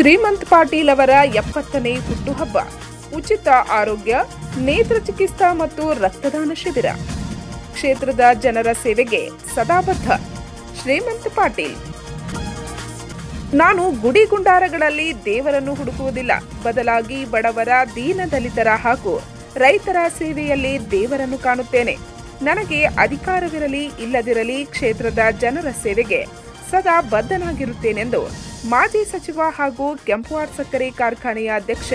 ಶ್ರೀಮಂತ್ ಪಾಟೀಲ್ ಅವರ ಎಪ್ಪತ್ತನೇ ಹುಟ್ಟುಹಬ್ಬ. ಉಚಿತ ಆರೋಗ್ಯ, ನೇತ್ರ ಚಿಕಿತ್ಸಾ ಮತ್ತು ರಕ್ತದಾನ ಶಿಬಿರ. ಕ್ಷೇತ್ರದ ಜನರ ಸೇವೆಗೆ ಸದಾಬದ್ಧ. ಶ್ರೀಮಂತ್ ಪಾಟೀಲ್. ನಾನು ಗುಡಿ ಗುಂಡಾರಗಳಲ್ಲಿ ದೇವರನ್ನು ಹುಡುಕುವುದಿಲ್ಲ. ಬದಲಾಗಿ ಬಡವರ ದೀನ ದಲಿತರ ಹಾಗೂ ರೈತರ ಸೇವೆಯಲ್ಲಿ ದೇವರನ್ನು ಕಾಣುತ್ತೇನೆ. ನನಗೆ ಅಧಿಕಾರವಿರಲಿ, ಇಲ್ಲದಿರಲಿ ಕ್ಷೇತ್ರದ ಜನರ ಸೇವೆಗೆ ಸದಾ ಬದ್ಧನಾಗಿರುತ್ತೇನೆಂದು ಮಾಜಿ ಸಚಿವ ಹಾಗೂ ಕೆಂಪುವಾರ್ ಸಕ್ಕರೆ ಕಾರ್ಖಾನೆಯ ಅಧ್ಯಕ್ಷ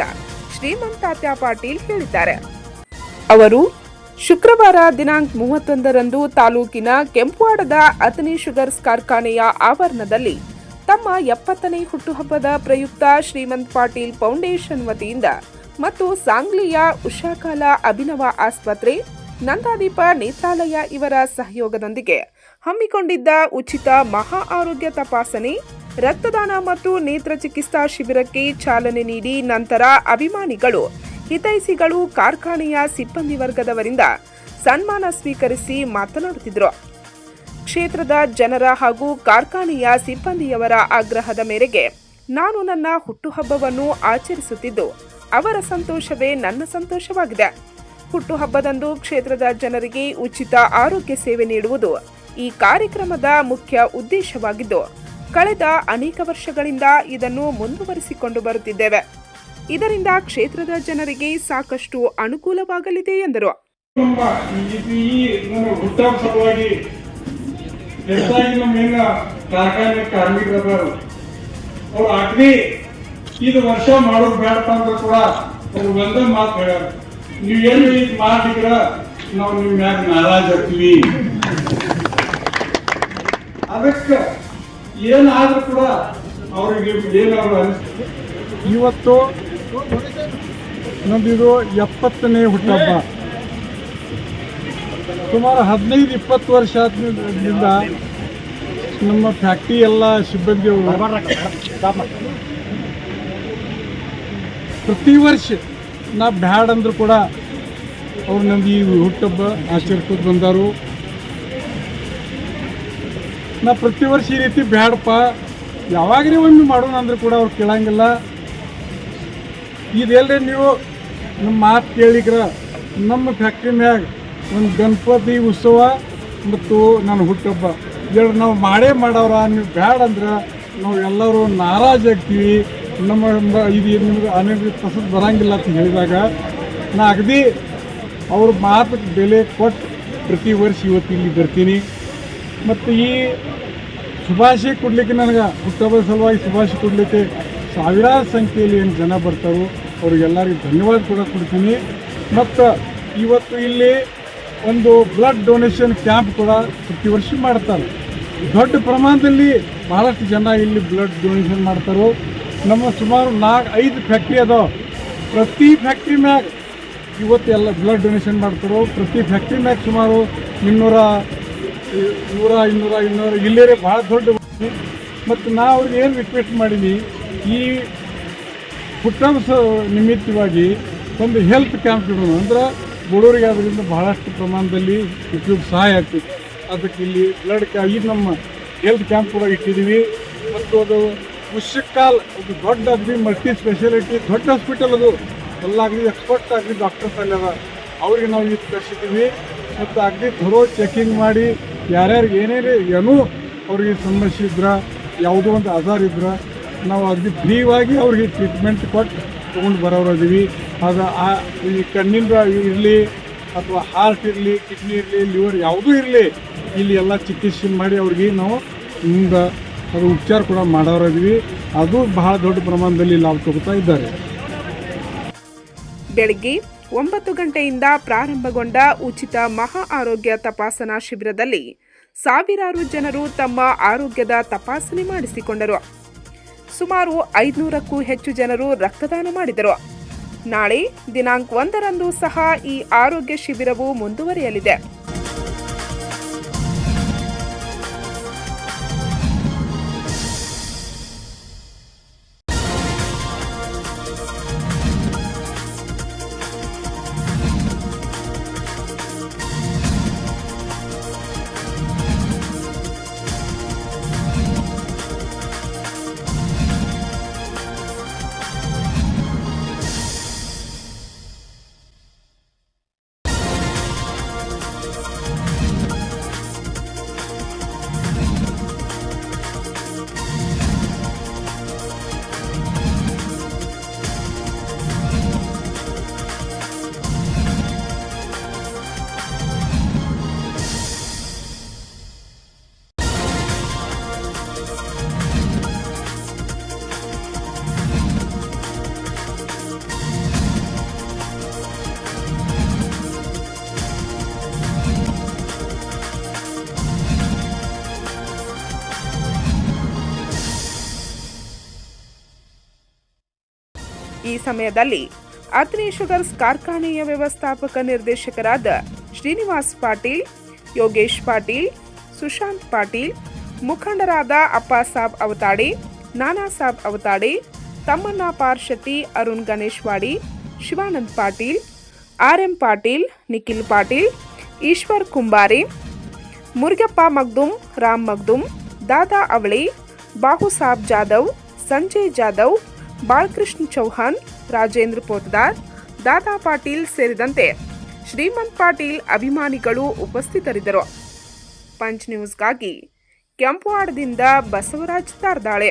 ಶ್ರೀಮಂತಾತ್ಯ ಪಾಟೀಲ್ ಹೇಳಿದ್ದಾರೆ. ಅವರು ಶುಕ್ರವಾರ ದಿನಾಂಕ ಮೂವತ್ತೊಂದರಂದು ತಾಲೂಕಿನ ಕೆಂಪುವಾಡದ ಅತನಿ ಶುಗರ್ಸ್ ಕಾರ್ಖಾನೆಯ ಆವರಣದಲ್ಲಿ ತಮ್ಮ ಎಪ್ಪತ್ತನೇ ಹುಟ್ಟುಹಬ್ಬದ ಪ್ರಯುಕ್ತ ಶ್ರೀಮಂತ್ ಪಾಟೀಲ್ ಫೌಂಡೇಶನ್ ವತಿಯಿಂದ ಮತ್ತು ಸಾಂಗ್ಲಿಯ ಉಷಾಕಾಲ ಅಭಿನವ ಆಸ್ಪತ್ರೆ, ನಂದಾದೀಪ ನೇತ್ರಾಲಯ ಇವರ ಸಹಯೋಗದೊಂದಿಗೆ ಹಮ್ಮಿಕೊಂಡಿದ್ದ ಉಚಿತ ಮಹಾ ಆರೋಗ್ಯ ತಪಾಸಣೆ ರಕ್ತದಾನ ಮತ್ತು ನೇತ್ರ ಚಿಕಿತ್ಸಾ ಶಿಬಿರಕ್ಕೆ ಚಾಲನೆ ನೀಡಿ ನಂತರ ಅಭಿಮಾನಿಗಳು, ಹಿತೈಷಿಗಳು, ಕಾರ್ಖಾನೆಯ ಸಿಬ್ಬಂದಿ ವರ್ಗದವರಿಂದ ಸನ್ಮಾನ ಸ್ವೀಕರಿಸಿ ಮಾತನಾಡುತ್ತಿದ್ದರು. ಕ್ಷೇತ್ರದ ಜನರ ಹಾಗೂ ಕಾರ್ಖಾನೆಯ ಸಿಬ್ಬಂದಿಯವರ ಆಗ್ರಹದ ಮೇರೆಗೆ ನಾನು ನನ್ನ ಹುಟ್ಟುಹಬ್ಬವನ್ನು ಆಚರಿಸುತ್ತಿದ್ದು, ಅವರ ಸಂತೋಷವೇ ನನ್ನ ಸಂತೋಷವಾಗಿದೆ. ಹುಟ್ಟುಹಬ್ಬದಂದು ಕ್ಷೇತ್ರದ ಜನರಿಗೆ ಉಚಿತ ಆರೋಗ್ಯ ಸೇವೆ ನೀಡುವುದು ಈ ಕಾರ್ಯಕ್ರಮದ ಮುಖ್ಯ ಉದ್ದೇಶವಾಗಿದ್ದು ಕಳೆದ ಅನೇಕ ವರ್ಷಗಳಿಂದ ಇದನ್ನು ಮುಂದುವರಿಸಿಕೊಂಡು ಬರುತ್ತಿದ್ದೇವೆ. ಇದರಿಂದ ಕ್ಷೇತ್ರದ ಜನರಿಗೆ ಸಾಕಷ್ಟು ಅನುಕೂಲವಾಗಲಿದೆ ಎಂದರು. ಕಾರ್ಖಾನೆ ಕಾರ್ಮಿಕರದಾರ ಅವ್ರು ಅಗ್ನಿ ಇದು ವರ್ಷ ಮಾಡೋದು ಬೇಡಪ್ಪ ಅಂದ್ರೆ ಕೂಡ ಅವ್ರು ಒಂದೇ ಮಾತು ಹೇಳ್ಯಾರ ನೀವು ಏನು ಮಾಡಿದ್ರ ನಾವು ನಿಮ್ಮ ಮ್ಯಾಗ ನಾರಾಜ್ ಆಗ್ತೀವಿ. ಅದಕ್ಕೆ ಏನಾದ್ರೂ ಕೂಡ ಅವರಿಗೆ ಏನಾದ್ರು ಅನಿಸ್ತದೆ ಇವತ್ತು ನಮ್ದಿದು ಎಪ್ಪತ್ತನೇ ಹುಟ್ಟಹಬ್ಬ. ಸುಮಾರು ಹದಿನೈದು, ಇಪ್ಪತ್ತು ವರ್ಷ ಆದ್ರಿಂದ ನಮ್ಮ ಫ್ಯಾಕ್ಟ್ರಿ ಎಲ್ಲ ಸಿಬ್ಬಂದಿಯವರು ಪ್ರತಿ ವರ್ಷ ನಾ ಬ್ಯಾಡ್ ಅಂದ್ರೂ ಕೂಡ ಅವ್ರು ನಮ್ದು ಈ ಹುಟ್ಟಹಬ್ಬ ಆಚರಿಸ್ಕೊಂಡು ಬಂದಾರು. ನಾ ಪ್ರತಿ ವರ್ಷ ಈ ರೀತಿ ಬ್ಯಾಡಪ್ಪ. ಯಾವಾಗ್ರಿ ಒಮ್ಮೆ ಮಾಡೋಣ ಅಂದ್ರೆ ಕೂಡ ಅವ್ರು ಕೇಳಂಗಿಲ್ಲ. ಇದೆಲ್ಲೇ ನೀವು ನಮ್ಮ ಮಾತು ಕೇಳಿಕ್ರ ನಮ್ಮ ಫ್ಯಾಕ್ಟ್ರಿ ಮ್ಯಾಗ ಒಂದು ಗಣಪತಿ ಉತ್ಸವ ಮತ್ತು ನನ್ನ ಹುಟ್ಟಬ್ಬ ಎರಡು ನಾವು ಮಾಡೇ ಮಾಡವ್ರ, ನೀವು ಬ್ಯಾಡ ಅಂದ್ರೆ ನಾವು ಎಲ್ಲರೂ ನಾರಾಜಾಗ್ತೀವಿ ನಮ್ಮ ಇದು ನಿಮ್ಗೆ ಅನೇಕ ಪಸಂದ್ ಬರಂಗಿಲ್ಲ ಅಂತ ಹೇಳಿದಾಗ, ನಾ ಅಗದಿ ಅವ್ರ ಮಾತಕ್ಕೆ ಬೆಲೆ ಕೊಟ್ಟು ಪ್ರತಿ ವರ್ಷ ಇವತ್ತು ಇಲ್ಲಿ ಬರ್ತೀನಿ. ಮತ್ತು ಈ ಶುಭಾಶಯ ಕೊಡಲಿಕ್ಕೆ ನನಗೆ ಹುಟ್ಟಹಬ್ಬದ ಸಲುವಾಗಿ ಶುಭಾಶಯ ಕೊಡಲಿಕ್ಕೆ ಸಾವಿರಾರು ಸಂಖ್ಯೆಯಲ್ಲಿ ಏನು ಜನ ಬರ್ತಾರೋ ಅವ್ರಿಗೆಲ್ಲರಿಗೂ ಧನ್ಯವಾದ ಕೂಡ ಕೊಡ್ತೀನಿ. ಮತ್ತು ಇವತ್ತು ಇಲ್ಲಿ ಒಂದು ಬ್ಲಡ್ ಡೊನೇಷನ್ ಕ್ಯಾಂಪ್ ಕೂಡ ಪ್ರತಿ ವರ್ಷ ಮಾಡ್ತಾರೆ. ದೊಡ್ಡ ಪ್ರಮಾಣದಲ್ಲಿ ಬಹಳಷ್ಟು ಜನ ಇಲ್ಲಿ ಬ್ಲಡ್ ಡೊನೇಷನ್ ಮಾಡ್ತಾರೋ. ನಮ್ಮ ಸುಮಾರು ನಾಲ್ಕು, ಐದು ಫ್ಯಾಕ್ಟ್ರಿ ಅದಾವೆ. ಪ್ರತಿ ಫ್ಯಾಕ್ಟ್ರಿ ಮ್ಯಾಗ ಇವತ್ತು ಎಲ್ಲ ಬ್ಲಡ್ ಡೊನೇಷನ್ ಮಾಡ್ತಾರೋ. ಪ್ರತಿ ಫ್ಯಾಕ್ಟ್ರಿ ಮ್ಯಾಗ ಸುಮಾರು ಇನ್ನೂರ ನೂರ ಇನ್ನೂರ ಇನ್ನೂರ. ಇಲ್ಲೇ ಭಾಳ ದೊಡ್ಡ ಮತ್ತು ನಾವು ಅವ್ರಿಗೆ ಏನು ರಿಕ್ವೆಸ್ಟ್ ಮಾಡೀವಿ ಈ ಹುಟ್ಟಹಬ್ಬ ನಿಮಿತ್ತವಾಗಿ ಒಂದು ಹೆಲ್ತ್ ಕ್ಯಾಂಪ್ ಇಡೋಣ. ಅಂದ್ರೆ ಬಡವರಿಗೆ ಅದರಿಂದ ಬಹಳಷ್ಟು ಪ್ರಮಾಣದಲ್ಲಿ ಉಪಯೋಗ ಸಹಾಯ ಆಗ್ತೈತಿ. ಅದಕ್ಕೆ ಇಲ್ಲಿ ಬ್ಲಡ್ ಕ್ಯಾ ಈಗ ನಮ್ಮ ಹೆಲ್ತ್ ಕ್ಯಾಂಪ್ ಕೂಡ ಇಟ್ಟಿದ್ದೀವಿ ಮತ್ತು ಅದು ಕಾಲ್ ಒಂದು ದೊಡ್ಡ ಅಗದಿ ಮಲ್ಟಿ ಸ್ಪೆಷಾಲಿಟಿ ದೊಡ್ಡ ಹಾಸ್ಪಿಟಲ್ ಅದು. ಎಲ್ಲ ಆಗಲಿ ಎಕ್ಸ್ಪರ್ಟ್ ಆಗಲಿ ಡಾಕ್ಟರ್ಸ್ ಅಲ್ಲಿ ಅವ್ರಿಗೆ ನಾವು ಇದು ಕಳಿಸಿದ್ದೀವಿ ಮತ್ತು ಅಗ್ದಿ ಥರೋ ಚೆಕಿಂಗ್ ಮಾಡಿ ಯಾರ್ಯಾರಿಗೆ ಏನೇನು ಏನೂ ಅವ್ರಿಗೆ ಸಮಸ್ಯೆ ಇದ್ರೆ ಯಾವುದೋ ಒಂದು ಆಧಾರ ಇದ್ರೆ, ನಾವು ಅದಕ್ಕೆ ಫ್ರೀವಾಗಿ ಅವ್ರಿಗೆ ಟ್ರೀಟ್ಮೆಂಟ್ ಕೊಟ್ಟು ತೊಗೊಂಡು ಬರೋರು ಅದೀವಿ ಅದು ಆ ಈ ಕಣ್ಣಿಂದ ಇರಲಿ ಅಥವಾ ಹಾರ್ಟ್ ಇರಲಿ ಕಿಡ್ನಿ ಇರಲಿ ಲಿವರ್ ಯಾವುದೂ ಇರಲಿ, ಇಲ್ಲಿ ಎಲ್ಲ ಚಿಕಿತ್ಸೆ ಮಾಡಿ ಅವ್ರಿಗೆ ನಾವು ಮುಂದೆ ಅದು ಉಪಚಾರ ಕೂಡ ಮಾಡೋರು ಅದೀವಿ ಅದು ಬಹಳ ದೊಡ್ಡ ಪ್ರಮಾಣದಲ್ಲಿ ಲಾಭ ತಗೋತಾ ಇದ್ದಾರೆ. ಬೆಳಗ್ಗೆ ಒಂಬತ್ತು ಗಂಟೆಯಿಂದ ಪ್ರಾರಂಭಗೊಂಡ ಉಚಿತ ಮಹಾ ಆರೋಗ್ಯ ತಪಾಸಣಾ ಶಿಬಿರದಲ್ಲಿ ಸಾವಿರಾರು ಜನರು ತಮ್ಮ ಆರೋಗ್ಯದ ತಪಾಸಣೆ ಮಾಡಿಸಿಕೊಂಡರು. ಸುಮಾರು ಐದುನೂರಕ್ಕೂ ಹೆಚ್ಚು ಜನರು ರಕ್ತದಾನ ಮಾಡಿದರು. ನಾಳೆ ದಿನಾಂಕ ಒಂದರಂದು ಸಹ ಈ ಆರೋಗ್ಯ ಶಿಬಿರವು ಮುಂದುವರಿಯಲಿದೆ. ಈ ಸಮಯದಲ್ಲಿ ಅಗ್ನಿ ಶುಗರ್ಸ್ ಕಾರ್ಖಾನೆಯ ವ್ಯವಸ್ಥಾಪಕ ನಿರ್ದೇಶಕರಾದ ಶ್ರೀನಿವಾಸ್ ಪಾಟೀಲ್, ಯೋಗೇಶ್ ಪಾಟೀಲ್, ಸುಶಾಂತ್ ಪಾಟೀಲ್, ಮುಖಂಡರಾದ ಅಪ್ಪಾಸಾಬ್ ಅವತಾಡಿ, ನಾನಾ ಸಾಬ್ ಅವತಾಡಿ, ತಮ್ಮಣ್ಣ ಪಾರ್ಶತಿ ಅರುಣ್ ಗಣೇಶ್ವಾಡಿ, ಶಿವಾನಂದ್ ಪಾಟೀಲ್, ಆರ್ ಎಂ ಪಾಟೀಲ್, ನಿಖಿಲ್ ಪಾಟೀಲ್, ಈಶ್ವರ್ ಕುಂಬಾರಿ, ಮುರುಗಪ್ಪ ಮಗ್ದುಮ್ ರಾಮ್ ಮಗ್ದುಮ್ ದಾದಾ ಅವಳಿ ಬಾಹುಸಾಬ್ ಜಾಧವ್, ಸಂಜಯ್ ಜಾಧವ್ ಬಾಲಕೃಷ್ಣ ಚೌಹಾನ್ ರಾಜೇಂದ್ರ ಪೋತದಾರ್, ದಾದಾ ಪಾಟೀಲ್ ಸೇರಿದಂತೆ ಶ್ರೀಮಂತ್ ಪಾಟೀಲ್ ಅಭಿಮಾನಿಗಳು ಉಪಸ್ಥಿತರಿದ್ದರು. ಪಂಚ್ ನ್ಯೂಸ್ಗಾಗಿ ಕೆಂಪುವಾಡದಿಂದ ಬಸವರಾಜ್ ತಾರ್ದಾಳೆ.